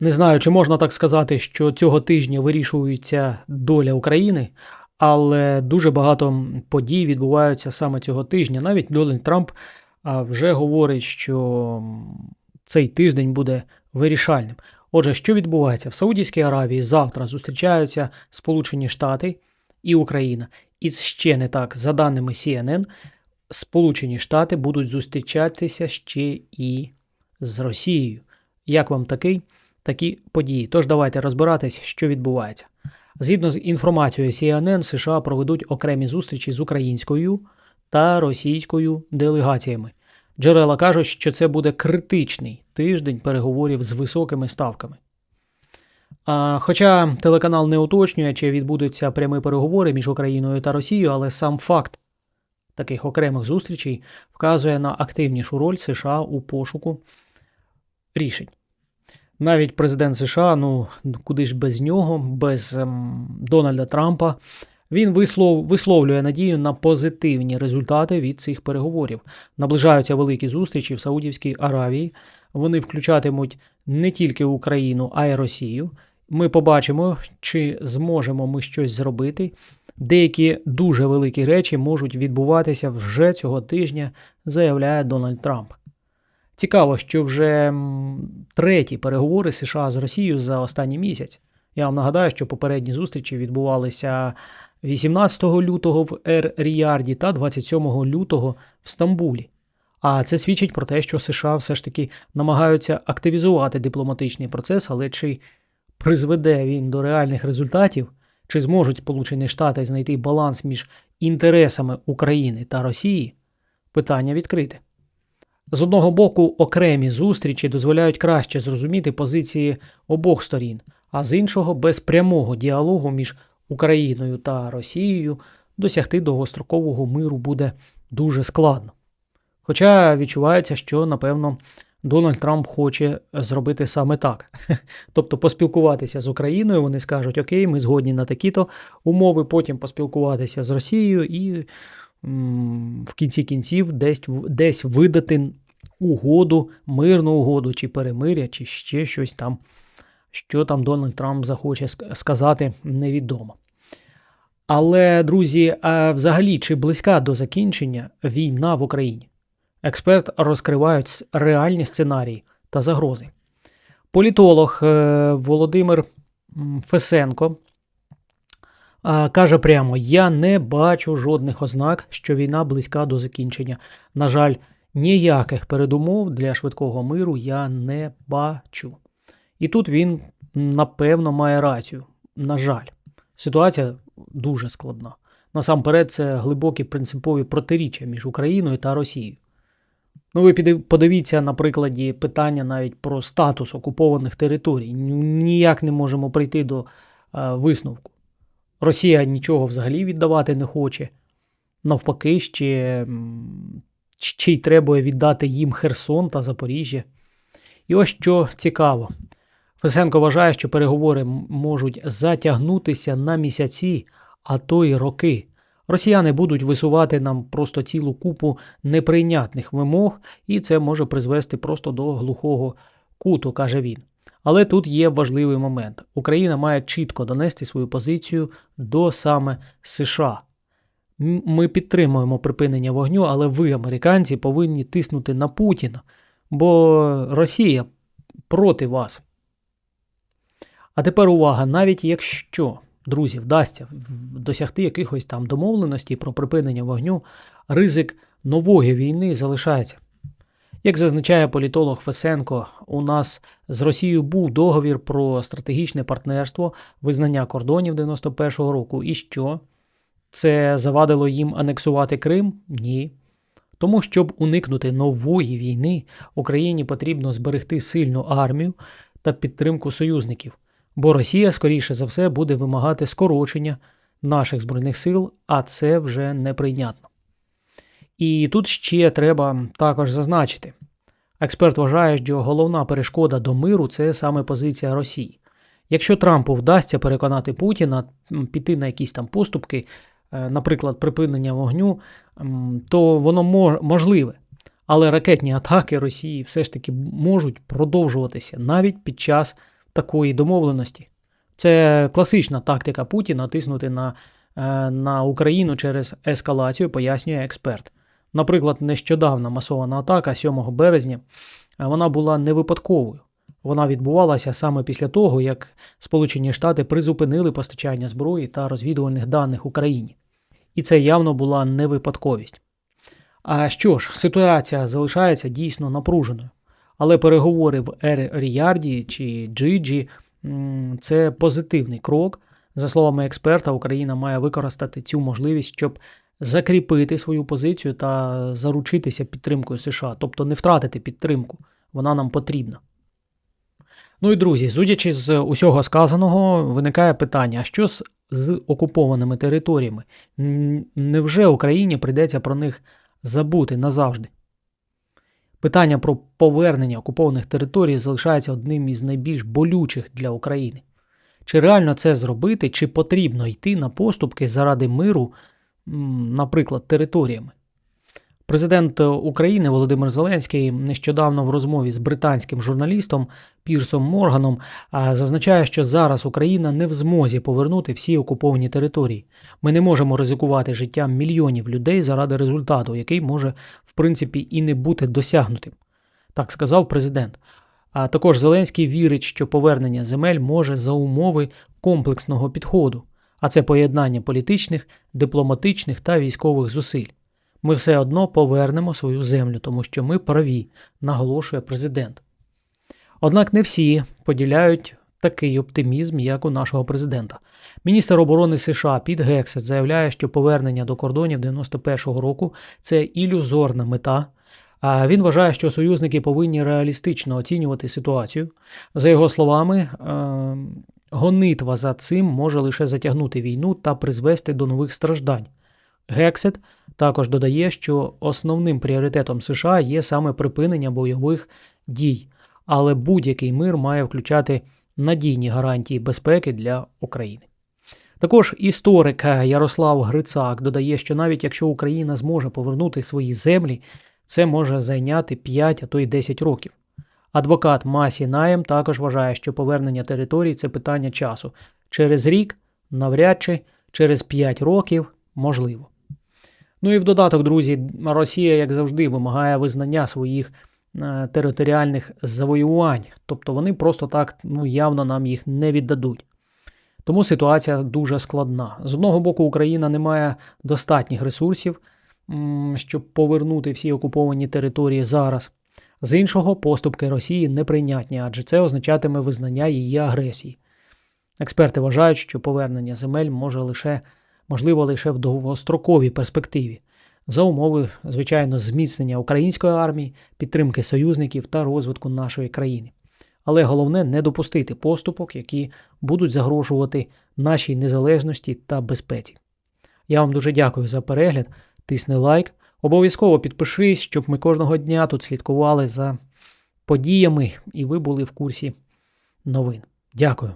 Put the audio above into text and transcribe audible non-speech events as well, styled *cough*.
Не знаю, чи можна так сказати, що цього тижня вирішується доля України, але дуже багато подій відбуваються саме цього тижня. Навіть Дональд Трамп вже говорить, що цей тиждень буде вирішальним. Отже, що відбувається? В Саудівській Аравії завтра зустрічаються Сполучені Штати і Україна. І ще не так, за даними CNN, Сполучені Штати будуть зустрічатися ще і з Росією. Як вам такий? Такі події. Тож давайте розбиратись, що відбувається. Згідно з інформацією CNN, США проведуть окремі зустрічі з українською та російською делегаціями. Джерела кажуть, що це буде критичний тиждень переговорів з високими ставками. А, хоча телеканал не уточнює, чи відбудуться прямі переговори між Україною та Росією, але сам факт таких окремих зустрічей вказує на активнішу роль США у пошуку рішень. Навіть президент США, ну куди ж без нього, без ем, Дональда Трампа, він вислов, висловлює надію на позитивні результати від цих переговорів. Наближаються великі зустрічі в Саудівській Аравії. Вони включатимуть не тільки Україну, а й Росію. Ми побачимо, чи зможемо ми щось зробити. Деякі дуже великі речі можуть відбуватися вже цього тижня, заявляє Дональд Трамп. Цікаво, що вже треті переговори США з Росією за останній місяць. Я вам нагадаю, що попередні зустрічі відбувалися 18 лютого в Ер-Ріярді та 27 лютого в Стамбулі. А це свідчить про те, що США все ж таки намагаються активізувати дипломатичний процес, але чи призведе він до реальних результатів, чи зможуть Сполучені Штати знайти баланс між інтересами України та Росії, питання відкрите. З одного боку, окремі зустрічі дозволяють краще зрозуміти позиції обох сторін, а з іншого, без прямого діалогу між Україною та Росією досягти довгострокового миру буде дуже складно. Хоча відчувається, що, напевно, Дональд Трамп хоче зробити саме так. *laughs* Тобто поспілкуватися з Україною, вони скажуть, окей, ми згодні на такі-то умови, потім поспілкуватися з Росією і в кінці кінців десь, десь видати угоду, мирну угоду, чи перемиря, чи ще щось там, що там Дональд Трамп захоче сказати, невідомо. Але, друзі, а взагалі, чи близька до закінчення війна в Україні? Експерт розкривають реальні сценарії та загрози. Політолог е, Володимир Фесенко каже прямо: Я не бачу жодних ознак, що війна близька до закінчення. На жаль, ніяких передумов для швидкого миру я не бачу. І тут він, напевно, має рацію. На жаль, ситуація дуже складна. Насамперед, це глибокі принципові протиріччя між Україною та Росією. Ну, ви подивіться на прикладі питання навіть про статус окупованих територій. Ніяк не можемо прийти до е, висновку. Росія нічого взагалі віддавати не хоче. Навпаки, ще, ще й треба віддати їм Херсон та Запоріжжя. І ось що цікаво. Фесенко вважає, що переговори можуть затягнутися на місяці, а то й роки. Росіяни будуть висувати нам просто цілу купу неприйнятних вимог, і це може призвести просто до глухого куту, каже він. Але тут є важливий момент: Україна має чітко донести свою позицію до саме США. Ми підтримуємо припинення вогню, але ви, американці, повинні тиснути на Путіна, бо Росія проти вас. А тепер увага, навіть якщо, друзі, вдасться досягти якихось там домовленостей про припинення вогню, ризик нової війни залишається. Як зазначає політолог Фесенко, у нас з Росією був договір про стратегічне партнерство, визнання кордонів 91-го року. І що? Це завадило їм анексувати Крим? Ні. Тому, щоб уникнути нової війни, Україні потрібно зберегти сильну армію та підтримку союзників, бо Росія, скоріше за все, буде вимагати скорочення наших збройних сил, а це вже неприйнятно. І тут ще треба також зазначити. Експерт вважає, що головна перешкода до миру це саме позиція Росії. Якщо Трампу вдасться переконати Путіна піти на якісь там поступки, е, наприклад, припинення вогню, то воно мож- можливе. Але ракетні атаки Росії все ж таки можуть продовжуватися навіть під час такої домовленості. Це класична тактика Путіна тиснути на, е, на Україну через ескалацію, пояснює експерт. Наприклад, нещодавна масована атака 7 березня е, вона була не випадковою. Вона відбувалася саме після того, як Сполучені Штати призупинили постачання зброї та розвідувальних даних Україні. І це явно була не випадковість. А що ж, ситуація залишається дійсно напруженою. Але переговори в Ер Ріярді чи Джиджі це позитивний крок. За словами експерта, Україна має використати цю можливість, щоб закріпити свою позицію та заручитися підтримкою США, тобто не втратити підтримку. Вона нам потрібна. Ну і друзі, судячи з усього сказаного, виникає питання: а що з, з окупованими територіями? Невже Україні прийдеться про них забути назавжди? Питання про повернення окупованих територій залишається одним із найбільш болючих для України. Чи реально це зробити, чи потрібно йти на поступки заради миру, наприклад, територіями? Президент України Володимир Зеленський нещодавно в розмові з британським журналістом Пірсом Морганом зазначає, що зараз Україна не в змозі повернути всі окуповані території. Ми не можемо ризикувати життям мільйонів людей заради результату, який може, в принципі, і не бути досягнутим. Так сказав президент. А також Зеленський вірить, що повернення земель може за умови комплексного підходу, а це поєднання політичних, дипломатичних та військових зусиль. Ми все одно повернемо свою землю, тому що ми праві, наголошує президент. Однак не всі поділяють такий оптимізм, як у нашого президента. Міністр оборони США Піт Гексет заявляє, що повернення до кордонів 91-го року це ілюзорна мета. Він вважає, що союзники повинні реалістично оцінювати ситуацію. За його словами, е, гонитва за цим може лише затягнути війну та призвести до нових страждань. Гексет також додає, що основним пріоритетом США є саме припинення бойових дій, але будь-який мир має включати надійні гарантії безпеки для України. Також історик Ярослав Грицак додає, що навіть якщо Україна зможе повернути свої землі, це може зайняти 5, а то й 10 років. Адвокат Масі Наєм також вважає, що повернення територій це питання часу. Через рік, навряд чи, через 5 років можливо. Ну і в додаток, друзі, Росія, як завжди, вимагає визнання своїх е, територіальних завоювань. Тобто вони просто так ну, явно нам їх не віддадуть. Тому ситуація дуже складна. З одного боку, Україна не має достатніх ресурсів, щоб повернути всі окуповані території зараз. З іншого, поступки Росії неприйнятні, адже це означатиме визнання її агресії. Експерти вважають, що повернення земель може лише можливо лише в довгостроковій перспективі, за умови, звичайно, зміцнення української армії, підтримки союзників та розвитку нашої країни. Але головне не допустити поступок, які будуть загрожувати нашій незалежності та безпеці. Я вам дуже дякую за перегляд. Тисни лайк. Обов'язково підпишись, щоб ми кожного дня тут слідкували за подіями і ви були в курсі новин. Дякую.